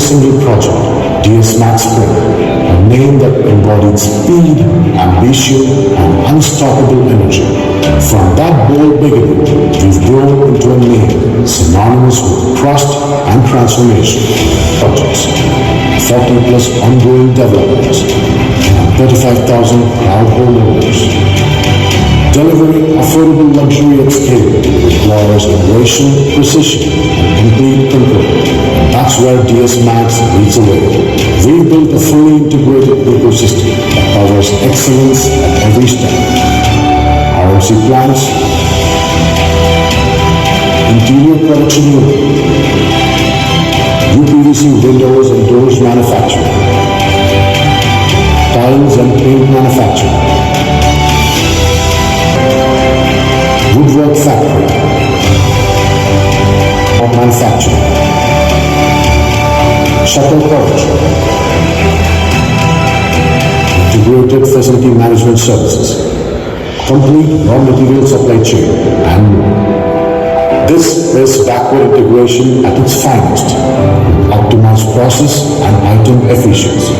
single project, DS Max Pro, a name that embodied speed, ambition, and unstoppable energy. From that bold beginning, we've grown into a name synonymous with trust and transformation. Projects, 40 plus ongoing developments, and 35,000 proud homeowners. Delivering affordable luxury at scale requires innovation, precision. Where DS Max leads the way. We've built a fully integrated ecosystem that powers excellence at every step. RMC plants, interior production unit, UPVC windows and doors manufacturing, tiles and paint manufacturing, production, integrated facility management services, complete raw material supply chain, and more. This is backward integration at its finest, optimized process and item efficiency.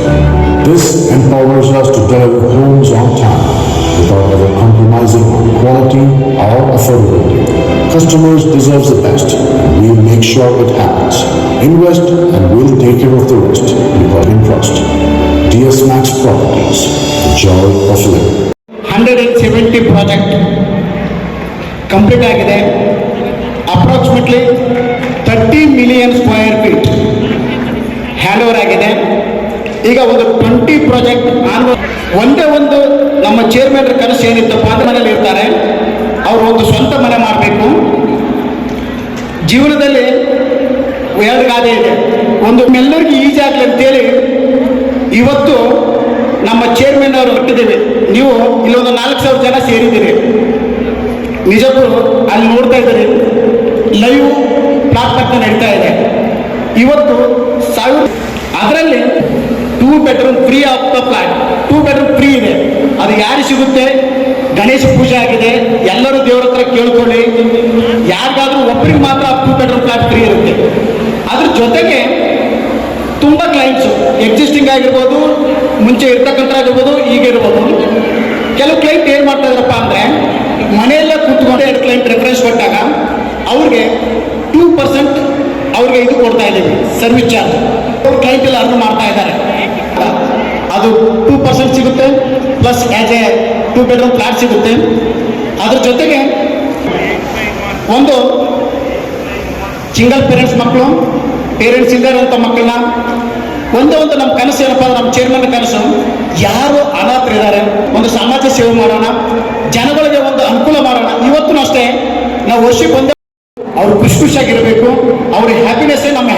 This empowers us to deliver homes on time without ever compromising on quality or affordability. Customers deserve the best, and we'll make sure it happens. Invest and we'll take care of the rest because in trust. DS Max Properties, the joy of living. Hundred and seventy project complete ಆಗಿದೆ approximately thirty million square feet hand over ಆಗಿದೆ ಈಗ ಒಂದು twenty project on ಒಂದೇ ಒಂದು ನಮ್ಮ chairman ಕನಸು ಏನಿತ್ತಪ್ಪ ಪಾದ ಮನೇಲಿ ಇರ್ತಾರೆ ಅವರು ಒಂದು ಸ್ವಂತ ಮನೆ ಮಾಡಬೇಕು. ಜೀವನದಲ್ಲಿ ಎರಡು ಗಾದೆ ಇದೆ. ಒಂದು ಎಲ್ಲರಿಗೂ ಈಜಿ ಆಗಲಿ ಅಂತೇಳಿ ಇವತ್ತು ನಮ್ಮ ಚೇರ್ಮನ್ ಅವರು ಹೊರಟಿದ್ದೀವಿ. ನೀವು ಇಲ್ಲೊಂದು ನಾಲ್ಕು ಸಾವಿರ ಜನ ಸೇರಿದ್ದೀರಿ. ನಿಜಕ್ಕೂ ಅಲ್ಲಿ ನೋಡ್ತಾ ಇದ್ದೀರಿ ಲೈವ್ ಪ್ಲಾಟ್ಫಾರ್ಮ್ ನಡೀತಾ ಇದೆ. ಇವತ್ತು ಸಾವಿರ ಅದರಲ್ಲಿ two bedroom free of the flat two bedroom free ಇದೆ. ಅದು ಯಾರು ಸಿಗುತ್ತೆ? ಗಣೇಶ ಪೂಜೆ ಆಗಿದೆ. ಎಲ್ಲರೂ ದೇವ್ರ ಹತ್ರ ಕೇಳ್ಕೊಳ್ಳಿ. ಯಾರಿಗಾದ್ರೂ ಒಬ್ಬರಿಗೆ ಮಾತ್ರ ಟೂ ಬೆಡ್ರೂಮ್ ಫ್ಲಾಟ್ ಫ್ರೀ ಇರುತ್ತೆ. ಅದ್ರ ಜೊತೆಗೆ ತುಂಬ ಕ್ಲೈಂಟ್ಸು ಎಕ್ಸಿಸ್ಟಿಂಗ್ ಆಗಿರ್ಬೋದು, ಮುಂಚೆ ಇರ್ತಕ್ಕಂಥ ಆಗಿರ್ಬೋದು, ಈಗ ಇರ್ಬೋದು. ಕೆಲವು ಕ್ಲೈಂಟ್ ಏನು ಮಾಡ್ತಾ ಇದ್ರಪ್ಪ ಅಂದರೆ, ಮನೆಯಲ್ಲೇ ಕೂತ್ಕೊಂಡು ಎರಡು ಕ್ಲೈಂಟ್ ರೆಫರೆನ್ಸ್ ಕೊಟ್ಟಾಗ ಅವ್ರಿಗೆ ಟೂ ಪರ್ಸೆಂಟ್ ಅವ್ರಿಗೆ ಇದು ಕೊಡ್ತಾ ಇದ್ದೀವಿ ಸರ್ವಿಸ್ ಚಾರ್ಜ್ ಅವ್ರು ಕ್ಲೈಂಟ್ ಎಲ್ಲ ಅರ್ನ್ ಮಾಡ್ತಾ ಇದ್ದಾರೆ. ಅದು ಟೂ ಪರ್ಸೆಂಟ್ ಸಿಗುತ್ತೆ plus as a two bedroom flat ಸಿಗುತ್ತೆ. ಅದ್ರ ಜೊತೆಗೆ ಒಂದು ಸಿಂಗಲ್ ಪೇರೆಂಟ್ಸ್ ಮಕ್ಕಳು ಪೇರೆಂಟ್ಸ್ ಇದ್ದಾರಂಥ ಮಕ್ಕಳನ್ನ, ಒಂದೇ ಒಂದು ನಮ್ಮ ಕನಸು ಏನಪ್ಪ ಅಂದ್ರೆ ನಮ್ಮ ಚೇರ್ಮನ್ ಕನಸು, ಯಾರು ಅನಾಥರಿದ್ದಾರೆ ಒಂದು ಸಮಾಜ ಸೇವೆ ಮಾಡೋಣ, ಜನಗಳಿಗೆ ಒಂದು ಅನುಕೂಲ ಮಾಡೋಣ. ಇವತ್ತು ಅಷ್ಟೇ, ನಾವು ವರ್ಷಕ್ಕೆ ಒಂದೇ ಅವ್ರು ಖುಷಿ ಖುಷಿಯಾಗಿರಬೇಕು, ಅವ್ರ ಹ್ಯಾಪಿನೆಸ್ಸೇ ನಮ್ಮ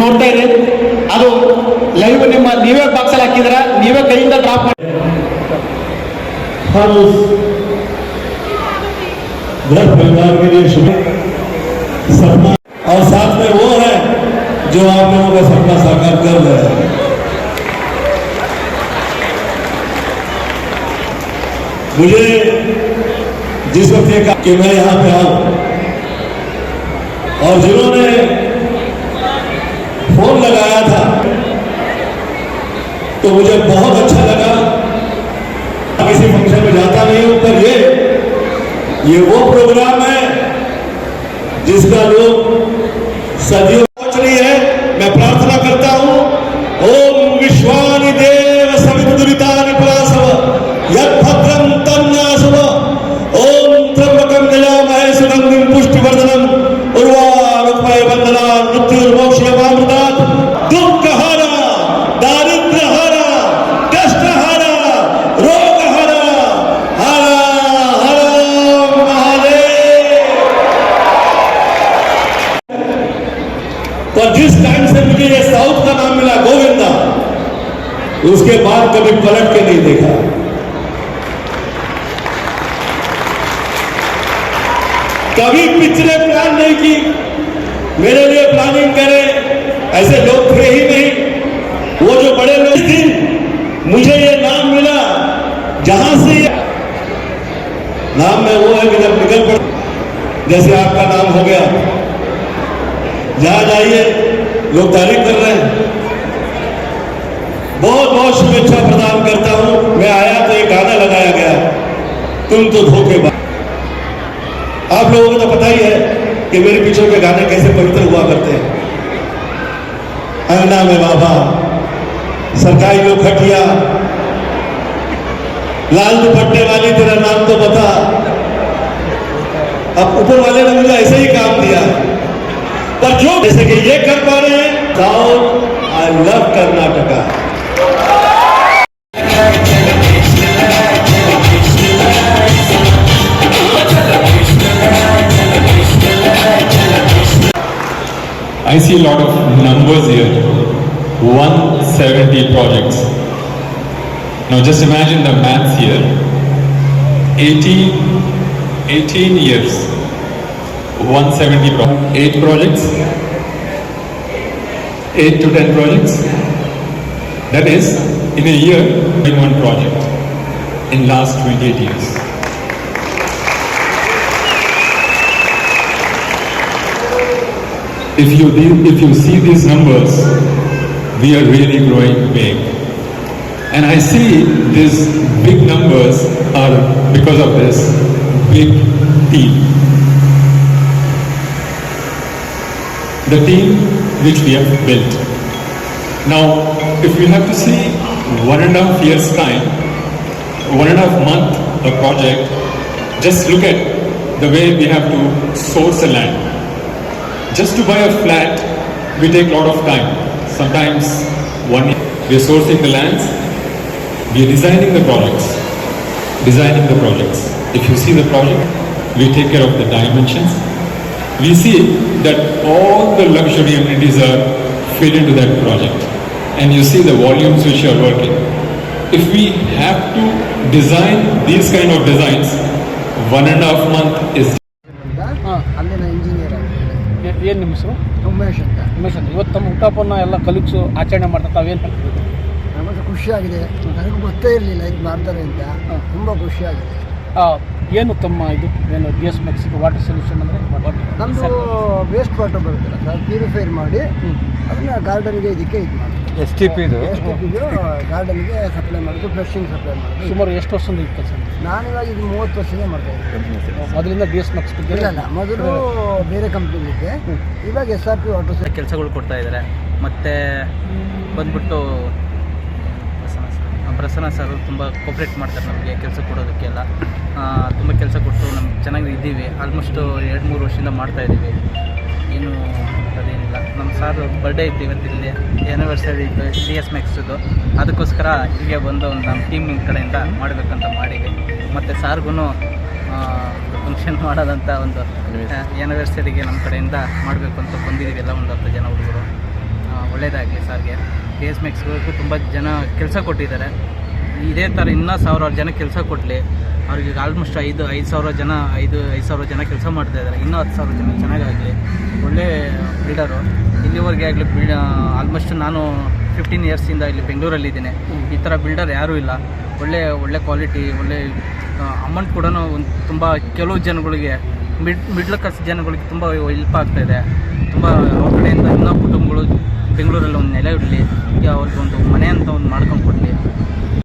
ನೋಡ್ತಾ ಇರಿ ಅದು ಲೈವ್ ನಿಮ್ಮ ನೀವೇ ಬಾಕ್ಸಲ್ಲಿ ಹಾಕಿದ್ರ ನೀವೇ ಕೈಯಿಂದ ಡ್ರಾಪ್ ಮಾಡಿ हर उस घर परिवार के लिए शुभ सपना और साथ में वो है जो आप लोगों का सपना साकार कर रहे हैं मुझे जिस वक्त ये कहा कि मैं यहाँ पे आऊं और जिन्होंने फ़ोन लगाया था। तो मुझे बहुत अच्छा लगा। किसी फ़ंक्शन में जाता नहीं हूँ, पर ये ये वो प्रोग्राम है जिसका लोग सदियों उसके बाद कभी पलट के नहीं देखा। कभी पिक्चरें प्लान नहीं की। मेरे लिए प्लानिंग करें, ऐसे लोग थे ही नहीं। वो जो बड़े लोग दिन मुझे ये नाम मिला, जहाँ से नाम में वो है कि जब निकल पड़ जैसे आपका नाम हो गया। जहाँ जाइए, लोग तारीफ़ कर रहे हैं। बहुत बहुत शुभेच्छा प्रदान करता हूँ। मैं आया तो एक गाना लगाया गया। तुम तो धोखेबाज आप लोगों को तो पता ही है कि मेरे पीछे के गाने कैसे पवित्र हुआ करते हैं। अंगना में बाबा, सरकारी लोग खटिया, लाल दुपट्टे वाली तेरा नाम तो बता। अब ऊपर वाले ने मुझे ऐसे ही काम दिया। पर जो जैसे कि ये कर पा रहे हैं south I love Karnataka I see a lot of numbers here. 170 projects. Now just imagine the maths here. 18, 18 years. 170 pro 8 projects. 8 to 10 projects. That is, in a year, in one project. In last 28 years. If you if you see these numbers, we are really growing big. And I see these big numbers are because of this big team. The team which we have built. Now, if we have to see one and a half years time, one and a half month a project, just look at the way we have to source a land just to buy a flat, we take a lot of time. Sometimes one year. We are sourcing the lands, we are designing the projects. Designing the projects. If you see the project, we take care of the dimensions. We see that all the luxury amenities are fit into that project. And you see the volumes which are working. If we have to design these kind of designs, one and a half month is. Uh, ಏನು ನಿಮ್ಮ ಹೆಸರು? ಉಮೇಶ್ ಅಂತ. ಉಮೇಶ್ ಅಂತ. ಇವತ್ತು ತಮ್ಮ ಹುಟ್ಟಹಬ್ಬನ ಎಲ್ಲ ಕಲಿಕ್ಸು ಆಚರಣೆ ಮಾಡ್ತಾ ತಾವೇನು ಹೇಳ್ತೀವಿ ನಮಗೆ ಖುಷಿಯಾಗಿದೆ. ನನಗೂ ಗೊತ್ತೇ ಇರಲಿಲ್ಲ ಇದು ಮಾಡ್ತಾರೆ ಅಂತ. ತುಂಬ ಖುಷಿಯಾಗಿದೆ. ಏನು ತಮ್ಮ ಇದು? ಏನು B S Mexico water solution ಅಂದರೆ? ನಮ್ಮದು ವೇಸ್ಟ್ ವಾಟರ್ ಬರುತ್ತಲ್ಲ ಸರ್ ಪ್ಯೂರಿಫೈರ್ ಮಾಡಿ ಅದನ್ನ ಗಾರ್ಡನ್ಗೆ ಇದಕ್ಕೆ ಇದು ಮಾಡಿ ಎಸ್ ಟಿ ಪಿ ಇದು? ಎಸ್ ಟಿ ಪಿದು ಗಾರ್ಡನ್ಗೆ ಸಪ್ಲೈ ಮಾಡೋದು ಫ್ರೆಶಿಂಗ್ ಸಪ್ಲೈ ಮಾಡೋದು. ಸುಮಾರು ಎಷ್ಟು ವರ್ಷದಿಂದ ಈ ಕೆಲಸ ನಾನಿವಾಗ ಇದು ಮೂವತ್ತು ವರ್ಷದಿಂದ ಮಾಡ್ತಾ ಇದ್ದೀನಿ. ಮೊದಲಿಂದ ಬಿ ಎಸ್ ಮೆಕ್ಸಿಕೋ ಇಲ್ಲ ಇಲ್ಲ ಮೊದಲು ಬೇರೆ ಕಂಪ್ನಿಲಿದ್ದೆ ಇವಾಗ ಎಸ್ ಆರ್ ಪಿ ವಾಟರ್ ಕೆಲಸಗಳು ಕೊಡ್ತಾ ಇದ್ದಾರೆ. ಮತ್ತು ಬಂದ್ಬಿಟ್ಟು ಪ್ರಸನ್ನ ಸರ್ ಪ್ರಸನ್ನ ಸರ್ ತುಂಬ ಕೋಪ್ರೇಟ್ ಮಾಡ್ತಾರೆ ನಮಗೆ ಕೆಲಸ ಕೊಡೋದಕ್ಕೆಲ್ಲ. ತುಂಬ ಕೆಲಸ ಕೊಟ್ಟು ನಮ್ಗೆ ಚೆನ್ನಾಗಿ ಇದ್ದೀವಿ. ಆಲ್ಮೋಸ್ಟ್ ಎರಡು ಮೂರು ವರ್ಷದಿಂದ ಮಾಡ್ತಾ ಇದ್ದೀವಿ. ಏನು ಸಾರ್ ಬರ್ಡೇ ಇತ್ತು ಇವತ್ತಿಲ್ಲಿ ಆ್ಯನಿವರ್ಸರಿ ಇತ್ತು ಡಿ ಎಸ್ ಮ್ಯಾಕ್ಸ್ದು ಅದಕ್ಕೋಸ್ಕರ ಇಲ್ಲಿಗೆ ಬಂದು ಒಂದು ನಮ್ಮ ಟೀಮ್ ಕಡೆಯಿಂದ ಮಾಡಬೇಕಂತ ಮಾಡಿದೆ ಮತ್ತು ಸಾರ್ಗೂ ಫಂಕ್ಷನ್ ಮಾಡೋದಂಥ ಒಂದು ಆ್ಯನಿವರ್ಸರಿಗೆ ನಮ್ಮ ಕಡೆಯಿಂದ ಮಾಡಬೇಕು ಅಂತ ಬಂದಿದ್ದೀವಿ ಎಲ್ಲ ಒಂದು ಹತ್ತು ಜನ ಹುಡುಗರು. ಒಳ್ಳೆಯದಾಗಲಿ ಸಾರ್ಗೆ. ಕೆ ಎಸ್ ಮೆಕ್ಸ್ಗೂ ತುಂಬ ಜನ ಕೆಲಸ ಕೊಟ್ಟಿದ್ದಾರೆ. ಇದೇ ಥರ ಇನ್ನೂ ಸಾವಿರಾರು ಜನ ಕೆಲಸ ಕೊಡಲಿ ಅವ್ರಿಗೆ ಆಲ್ಮೋಸ್ಟ್ ಐದು ಐದು ಸಾವಿರ ಜನ, ಐದು ಐದು ಸಾವಿರ ಜನ ಕೆಲಸ ಮಾಡ್ತಾ ಇದ್ದಾರೆ. ಇನ್ನೂ ಹತ್ತು ಸಾವಿರ ಜನ ಚೆನ್ನಾಗಾಗಲಿ. ಒಳ್ಳೆ ಬಿಲ್ಡರು ಇಲ್ಲಿವರೆಗೆ ಆಗಲಿ ಬಿಲ್ಡ್ ಆಲ್ಮೋಸ್ಟ್ ನಾನು ಫಿಫ್ಟೀನ್ ಇಯರ್ಸಿಂದ ಇಲ್ಲಿ ಬೆಂಗಳೂರಲ್ಲಿದ್ದೀನಿ ಈ ಥರ ಬಿಲ್ಡರ್ ಯಾರೂ ಇಲ್ಲ. ಒಳ್ಳೆ ಒಳ್ಳೆ ಕ್ವಾಲಿಟಿ ಒಳ್ಳೆ ಅಮೌಂಟ್ ಕೂಡ ಒಂದು ತುಂಬ ಕೆಲವು ಜನಗಳಿಗೆ ಮಿಡ್ ಮಿಡ್ಲ್ ಕ್ಲಾಸ್ ಜನಗಳಿಗೆ ತುಂಬ ಹೆಲ್ಪ್ ಆಗ್ತಾಯಿದೆ ತುಂಬ ಅವ್ರ ಕಡೆಯಿಂದ ಇನ್ನೂ ಕುಟುಂಬಗಳು ಬೆಂಗಳೂರಲ್ಲಿ ಒಂದು ನೆಲೆ ಇಡಲಿ. ಅವ್ರಿಗೆ ಒಂದು ಮನೆ ಅಂತ